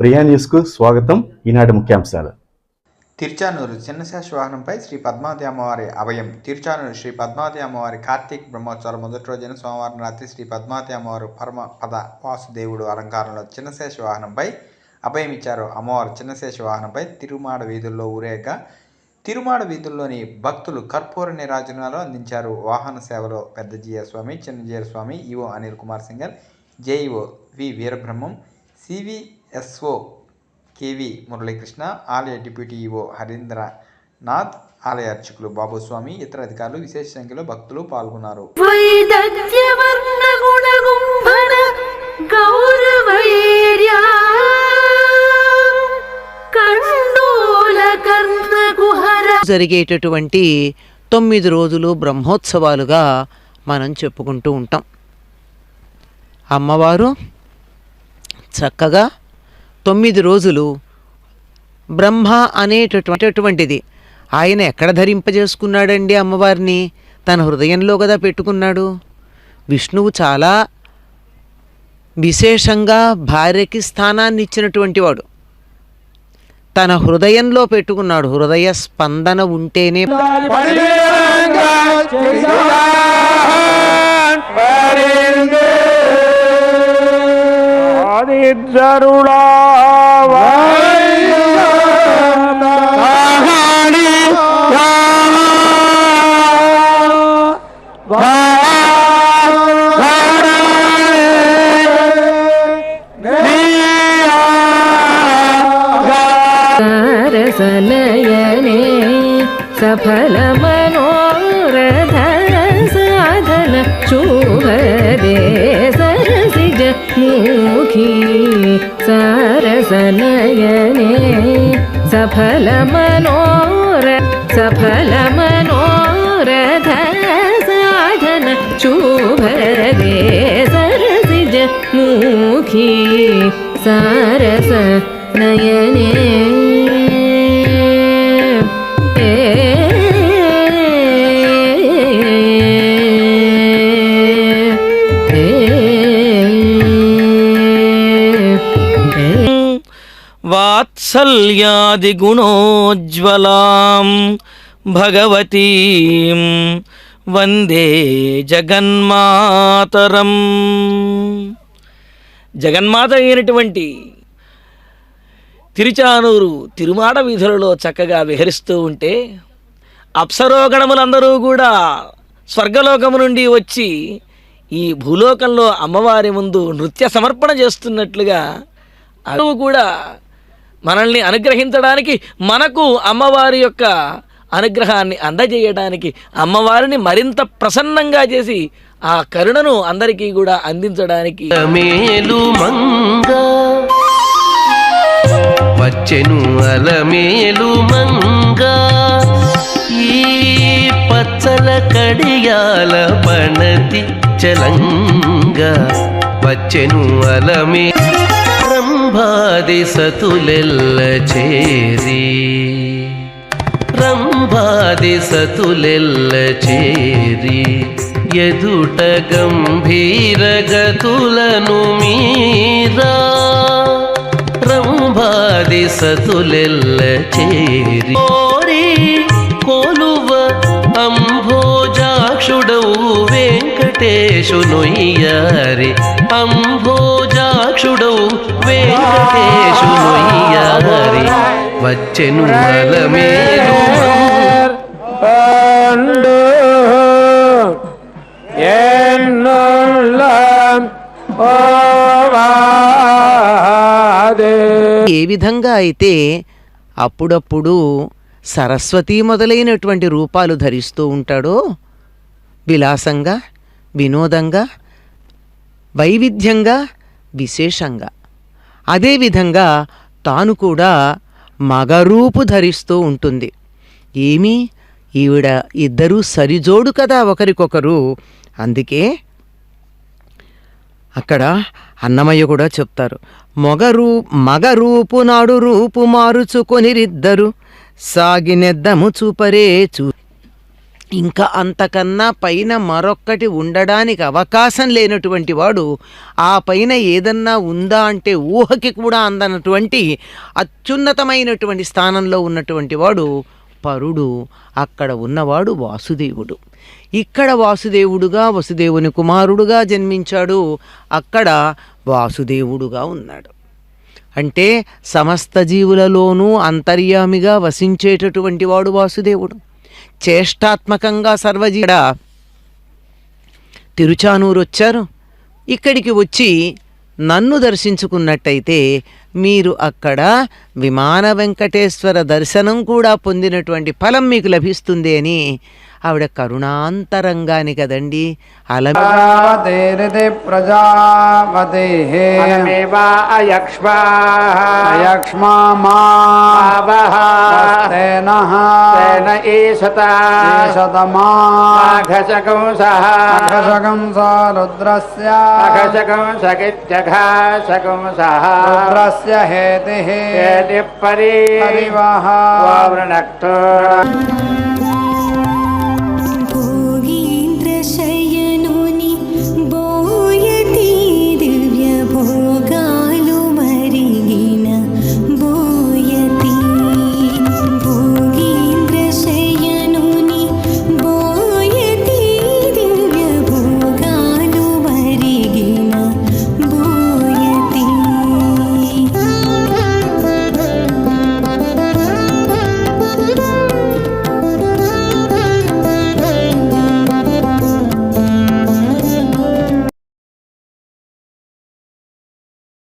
ప్రియా న్యూస్కు స్వాగతం. ఈనాటి ముఖ్యాంశాలు. తిరుచానూరు చిన్నశేష వాహనంపై శ్రీ పద్మావతి అమ్మవారి అభయం. తిరుచానూరు శ్రీ పద్మావతి అమ్మవారి కార్తీక్ బ్రహ్మోత్సవాల మొదటి రోజున సోమవారం రాత్రి శ్రీ పద్మావతి అమ్మవారు పరమ పద వాసుదేవుడు అలంకారంలో చిన్నశేష వాహనంపై అభయం ఇచ్చారు. అమ్మవారు చిన్నశేష వాహనంపై తిరుమాడ వీధుల్లో ఊరేగా తిరుమాడ వీధుల్లోని భక్తులు కర్పూర నిరాజనాలు అందించారు. వాహన సేవలో పెద్ద జీయ స్వామి చిన్న Swami EO Anil Kumar Singhal JEO V Veerabrahmam SO KV Muralikrishna ఆలయ డిప్యూటీ ఈఓ హరీంద్రనాథ్ ఆలయ అర్చకులు బాబుస్వామి ఇతర అధికారులు విశేష సంఖ్యలో భక్తులు పాల్గొన్నారు. జరిగేటటువంటి తొమ్మిది రోజులు బ్రహ్మోత్సవాలుగా మనం చెప్పుకుంటూ ఉంటాం. అమ్మవారు చక్కగా తొమ్మిది రోజులు బ్రహ్మ అనేటటువంటిది. ఆయన ఎక్కడ ధరింపజేసుకున్నాడండి అమ్మవారిని? తన హృదయంలో కదా పెట్టుకున్నాడు. విష్ణువు చాలా విశేషంగా భార్యకి స్థానాన్ని ఇచ్చినటువంటి వాడు. తన హృదయంలో పెట్టుకున్నాడు. హృదయ స్పందన ఉంటేనే வாதித்தருளாவா సనయనే సఫల మనోరధ సాధన శుభదే సరస मुखी सरसनयने सफलमनोर सफलमनोरथ साधन शुभदे सरसिज मुखी सारस नयने వాత్సల్యాది గుణోజ్వలాం భగవతీం వందే జగన్మాతరం. జగన్మాత అయినటువంటి తిరుచానూరు తిరుమాడ వీధులలో చక్కగా విహరిస్తూ ఉంటే అప్సరోగణములందరూ కూడా స్వర్గలోకము నుండి వచ్చి ఈ భూలోకంలో అమ్మవారి ముందు నృత్య సమర్పణ చేస్తున్నట్లుగా అవి కూడా మనల్ని అనుగ్రహించడానికి మనకు అమ్మవారి యొక్క అనుగ్రహాన్ని అందజేయడానికి అమ్మవారిని మరింత ప్రసన్నంగా చేసి ఆ కరుణను అందరికీ కూడా అందించడానికి వచ్చెను అలమేలు ఈ పచ్చల కడియాల పణతి చలంగా. వచ్చెను అలమే రంభాది సతులెల్ల చేరి. రంభాది సతులెల్ల చేరి. ఎదుట గంభీర గతులను మీరా. రంభాది సతులెల్ల చేరి. వెంకటేశునొయ్యారి అంభోజాక్షుడవు వెంకటేశునొయ్యారి వచ్చెను అలమేలు ఏ విధంగా అయితే అప్పుడప్పుడు సరస్వతి మొదలైనటువంటి రూపాలు ధరిస్తూ ఉంటాడో విలాసంగా వినోదంగా వైవిధ్యంగా విశేషంగా. అదేవిధంగా తాను కూడా మగరూపు ధరిస్తూ ఉంటుంది. ఏమి? ఈవిడ ఇద్దరూ సరిజోడు కదా ఒకరికొకరు. అందుకే అక్కడ అన్నమయ్య కూడా చెప్తారు మొగరూ మగ రూపు నాడు రూపు మారుచుకొనిరిద్దరు. సాగినెద్దము చూపరే చూ ఇంకా అంతకన్నా పైన మరొక్కటి ఉండడానికి అవకాశం లేనటువంటి వాడు ఆ పైన ఏదన్నా ఉందా అంటే ఊహకి కూడా అందనటువంటి అత్యున్నతమైనటువంటి స్థానంలో ఉన్నటువంటి వాడు పరుడు. అక్కడ ఉన్నవాడు వాసుదేవుడు. ఇక్కడ వాసుదేవుడుగా వసుదేవుని కుమారుడుగా జన్మించాడు. అక్కడ వాసుదేవుడుగా ఉన్నాడు. అంటే సమస్త జీవులలోనూ అంతర్యామిగా వసించేటటువంటి వాడు వాసుదేవుడు. చేష్టాత్మకంగా సర్వజీడ తిరుచానూరు వచ్చారు ఇక్కడికి వచ్చి నన్ను దర్శించుకున్నట్టయితే మీరు అక్కడ విమాన వెంకటేశ్వర దర్శనం కూడా పొందినటువంటి ఫలం మీకు లభిస్తుంది అని ఆవిడ కరుణాంతరంగాని కదండి. అల ప్రజాపతిరితి ప్రజాపతిः तस्य हेतिः हेतिः